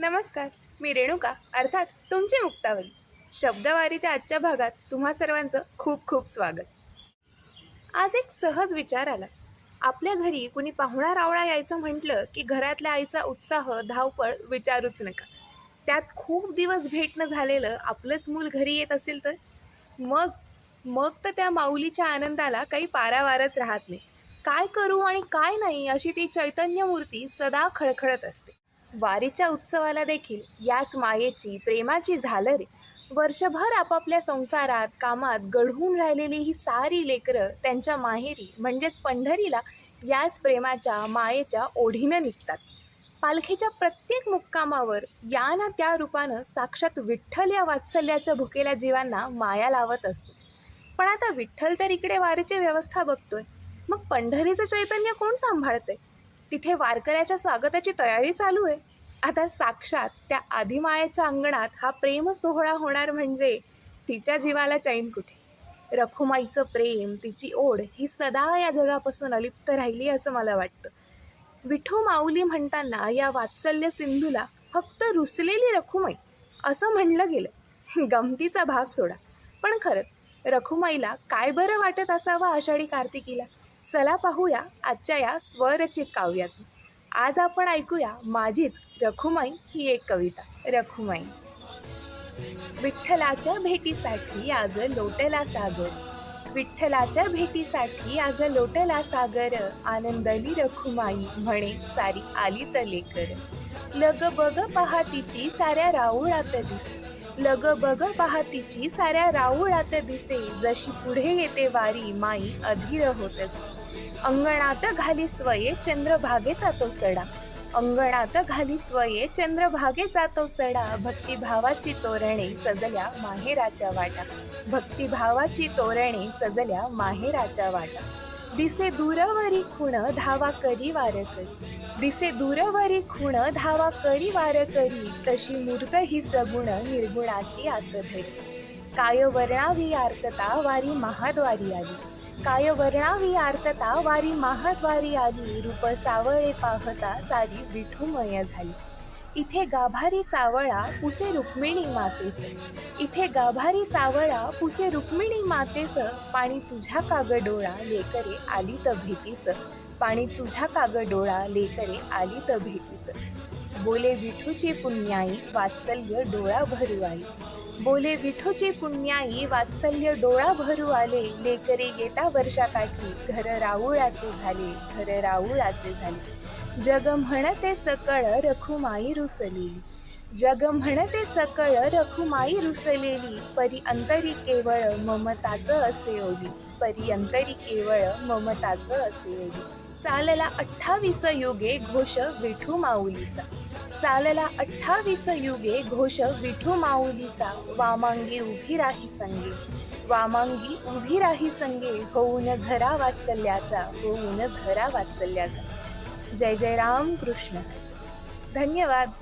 नमस्कार मी रेणुका अर्थात तुमची मुक्तावली. शब्दवारीच्या आजच्या भागात तुम्हा सर्वांचं खूप खूप स्वागत. आज एक सहज विचार आला. आपल्या घरी कुणी पाहुणा रावळा यायचं म्हटलं की घरातल्या आईचा उत्साह धावपळ विचारूच नका. त्यात खूप दिवस भेटणं झालेलं आपलंच मूल घरी येत असेल तर? मग मग तर त्या माऊलीच्या आनंदाला काही पारावारच राहत नाही. काय करू आणि काय नाही अशी ती चैतन्य मूर्ती सदा खळखळत असते. वारीच्या उत्सवाला देखील याच मायेची प्रेमाची झालरे. वर्षभर आपापल्या संसारात कामात गढून राहिलेली ही सारी लेकरं त्यांच्या माहेरी म्हणजेच पंढरीला याच प्रेमाच्या मायेच्या ओढीनं निघतात. पालखीच्या प्रत्येक मुक्कामावर या ना त्या रूपानं साक्षात विठ्ठल या वात्सल्याच्या भुकेल्या जीवांना माया लावत असतो. पण आता विठ्ठल तर इकडे वारीची व्यवस्था बघतोय. मग पंढरीचं चैतन्य कोण सांभाळतंय? तिथे वारकऱ्याच्या स्वागताची तयारी चालू आहे. आता साक्षात त्या आदिमायाच्या अंगणात हा प्रेम सोहळा होणार म्हणजे तिच्या जीवाला चैन कुठे? रखुमाईचं प्रेम तिची ओढ ही सदा या जगापासून अलिप्त राहिली असं मला वाटतं. विठू माऊली म्हणताना या वात्सल्य सिंधूला फक्त रुसलेली रखुमाई असं म्हणलं गेलं. गमतीचा भाग सोडा. पण खरंच रखुमाईला काय बरं वाटत असावं आषाढी कार्तिकीला? चला पाहूया आजच्या या स्वरचित काव्यातून आज आपण ऐकूया माझीच रखुमाई ही एक कविता. रखुमाई. विठ्ठलाच्या भेटीसाठी आज लोटला सागर. विठ्ठलाच्या भेटीसाठी आज लोटला सागर. आनंदली रखुमाई म्हणे सारी आली तलेकर लग बग पहातीची साऱ्या राऊळात दिसे. लग बग पहातीची साऱ्या राऊळात दिसे. जशी पुढे येते वारी माई अधीर होत अंगणात घाली स्वये चंद्रभागेचा तो सडा. अंगणात घाली स्वये चंद्रभागेचा तो सडा. भक्तिभावाची तोरणे सजल्या माहेराच्या वाटा. भक्तिभावाची तोरणे सजल्या माहेराच्या वाटा. दिसे दूरवरी खुण धावा करी वार करी दिसे दूरवरी खुण धावा करी वार करी तशी मूर्त ही सगुण निर्गुणाची आस धरी काय वर्णावी आर्तता वारी महाद्वारी आली. काय वर्णावी आर्तता वारी महाद्वारी आली. रूप सावळे पाहता सारी विठुमय झाली. इथे गाभारी सावळा पुसे रुक्मिणी मातेस इथे गाभारी सावळा पुसे रुक्मिणी मातेस पाणी तुझ्या काग डोळा लेकरे आली तर भेटीस पाणी तुझ्या काग डोळा लेकरे आली तर भेटीस बोले विठूची पुण्याई वात्सल्य डोळा भरू आई बोले विठूची पुण्याई वात्सल्य डोळा भरू आले लेकरे येता वर्षाकाठी घर राऊळाचे झाले घर राऊळाचे झाले. जग म्हणते सकळ रखुमाई रुसलेली जग म्हणते सकळ रखुमाई रुसलेली परी अंतरी केवळ ममताचं असे ओली परी अंतरी केवळ ममताचं असे ओली चालला अठ्ठावीस युगे घोष विठू माऊलीचा. चालला अठ्ठावीस युगे घोष विठू माऊलीचा. वामांगी उभी राही संगे. वामांगी उभी राही संगे होऊन झरा वाचल्याचा होऊन झरा वाचल्याचा. जय जय राम कृष्ण. धन्यवाद.